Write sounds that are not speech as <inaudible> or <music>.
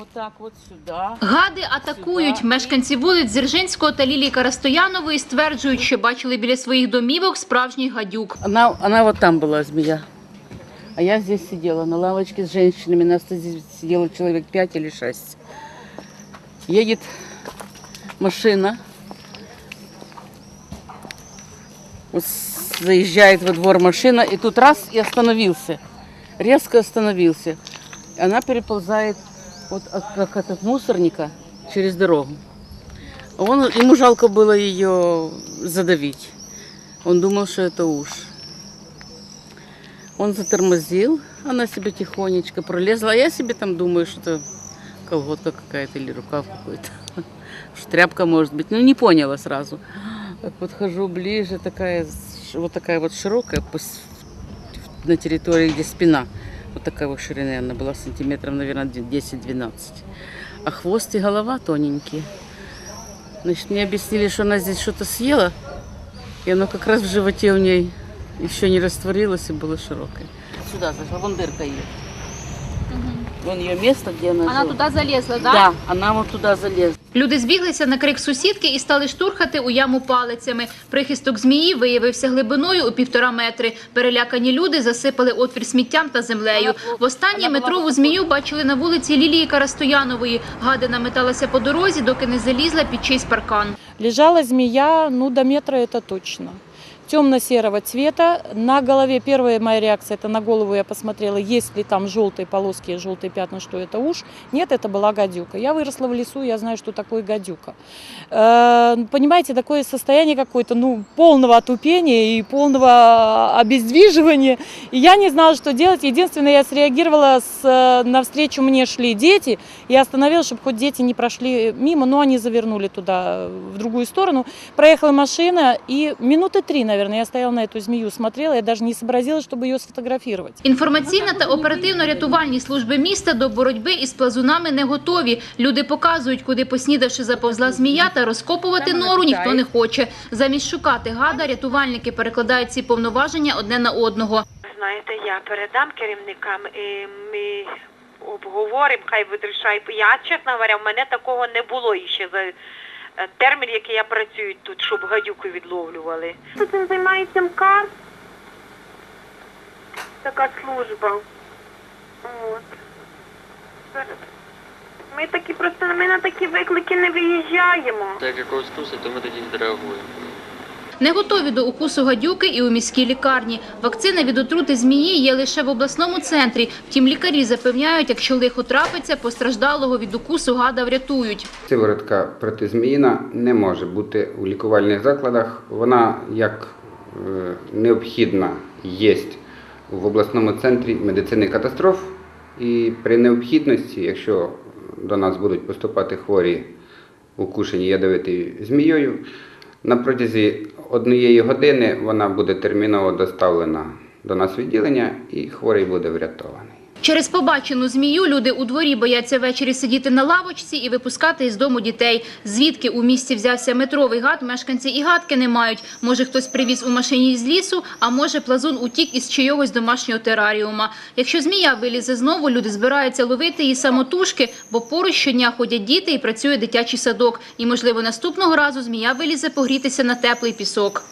Вот так вот сюда. Гади атакують. Мешканці вулиць Дзержинського та Лілії Карастоянової стверджують, що бачили біля своїх домівок справжній гадюк. Она, она вот там была, змея. А я здесь сидела на лавочке с женщинами. Нас здесь сидело человек пять или шесть. Едет машина. Вот с- заезжает во двор машина, и тут раз и остановился. Резко остановился. Она переползает вот от, как от мусорника через дорогу. А Он, ему жалко было ее задавить. Он думал, что это уж. Он затормозил, она себе тихонечко пролезла, а я себе там думаю, что это колготка какая-то или рукав какой-то. <laughs> Что тряпка может быть. Ну, не поняла сразу. Так подхожу ближе, такая, вот такая вот широкая на территории, где спина. Вот такая вот ширина она была, сантиметров, наверное, 10-12. А хвост и голова тоненькие. Значит, мне объяснили, что она здесь что-то съела, и оно как раз в животе у ней еще не растворилось и было широкое. Сюда зашла, вон дырка ее. Вон ее место, где она Вона жила. туди залізла, Да, она вот туда залезла. Люди збіглися на крик сусідки і стали штурхати у яму палицями. Прихисток змії виявився глибиною у півтора метри. Перелякані люди засипали отвір сміттям та землею. Востаннє метрову змію бачили на вулиці Лілії Карастоянової. Гадина металася по дорозі, доки не залізла під чийсь паркан. Лежала змея, ну, до метра это точно. Темно-серого цвета. На голове, первая моя реакция, это на голову я посмотрела, есть ли там желтые полоски, желтые пятна, что это уж. Нет, это была гадюка. Я выросла в лесу, я знаю, что такое гадюка. Э, понимаете, такое состояние какое-то, ну, полного отупения и полного обездвиживания. И я не знала, что делать. Единственное, я среагировала, с, э, навстречу мне шли дети. Я остановилась, чтобы хоть дети не прошли мимо, но они завернули туда, в другую сторону. Проехала машина, и минуты три, наверное, я стояла на эту змею, смотрела, я даже не сообразила, чтобы ее сфотографировать. Інформаційна та оперативно-рятувальні служби міста до боротьби із плазунами не готові. Люди показують, куди поснідавши заповзла змія, та розкопувати нору ніхто не хоче. Замість шукати гада, рятувальники перекладають ці повноваження одне на одного. Знаєте, я передам керівникам і ми обговоримо, хай вирішають. Я, чесно говоря, в мене такого не було іще за термін, який я працюю тут, щоб гадюку відловлювали. Цим займається МКА, Така служба. От. Ми такі просто ми на такі виклики не виїжджаємо. Як якогось тусить, то ми тоді відреагуємо. Не готові до укусу гадюки і у міській лікарні. Вакцина від отрути змії є лише в обласному центрі. Втім, лікарі запевняють, якщо лихо трапиться, постраждалого від укусу гада врятують. Сиворотка протизміїна не може бути у лікувальних закладах. Вона як е, необхідна є в обласному центрі медицини катастроф. І при необхідності, якщо до нас будуть поступати хворі, укушені ядовитою змією, на протязі однієї години вона буде терміново доставлена до нас відділення і хворий буде врятований. Через побачену змію люди у дворі бояться ввечері сидіти на лавочці і випускати із дому дітей. Звідки у місті взявся метровий гад, мешканці і гадки не мають. Може, хтось привіз у машині з лісу, а може, плазун утік із чийогось домашнього тераріума. Якщо змія вилізе знову, люди збираються ловити її самотужки, бо поруч щодня ходять діти і працює дитячий садок. І, можливо, наступного разу змія вилізе погрітися на теплий пісок.